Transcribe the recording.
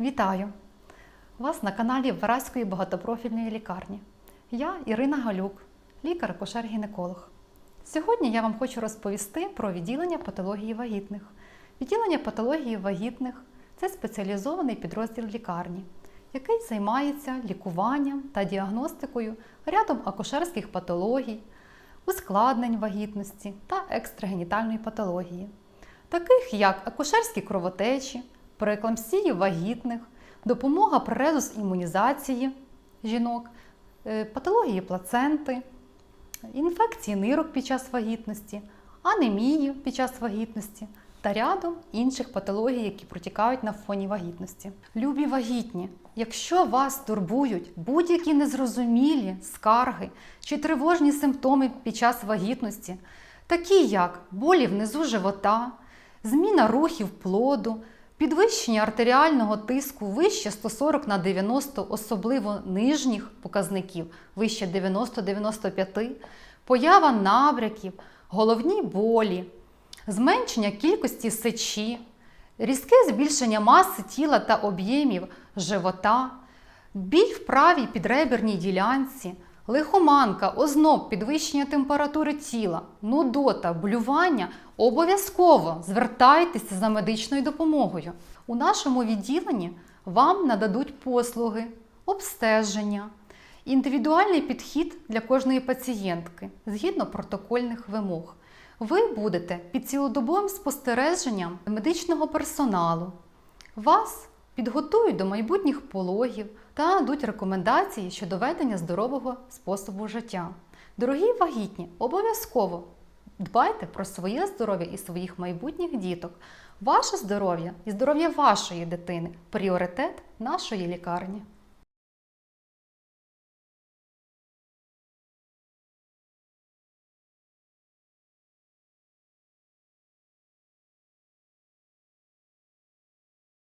Вітаю вас на каналі Вараської багатопрофільної лікарні. Я Ірина Галюк, лікар-акушер-гінеколог. Сьогодні я вам хочу розповісти про відділення патології вагітних. Відділення патології вагітних це спеціалізований підрозділ лікарні, який займається лікуванням та діагностикою рядом акушерських патологій, ускладнень вагітності та екстрагенітальної патології, таких як акушерські кровотечі, прееклампсії вагітних, допомога при резус імунізації жінок, е, патології плаценти, інфекції нирок під час вагітності, анемії під час вагітності та рядом інших патологій, які протікають на фоні вагітності. Любі вагітні, якщо вас турбують будь-які незрозумілі скарги чи тривожні симптоми під час вагітності, такі як болі внизу живота, зміна рухів плоду, підвищення артеріального тиску вище 140 на 90, особливо нижніх показників вище 90-95, поява набряків, головні болі, зменшення кількості сечі, різке збільшення маси тіла та об'ємів живота, біль в правій підреберній ділянці, лихоманка, озноб, підвищення температури тіла, нудота, блювання обов'язково звертайтеся за медичною допомогою. У нашому відділенні вам нададуть послуги, обстеження, індивідуальний підхід для кожної пацієнтки згідно протокольних вимог. Ви будете під цілодобовим спостереженням медичного персоналу. Вас підготують до майбутніх пологів та дадуть рекомендації щодо ведення здорового способу життя. Дорогі вагітні, обов'язково дбайте про своє здоров'я і своїх майбутніх діток. Ваше здоров'я і здоров'я вашої дитини пріоритет нашої лікарні.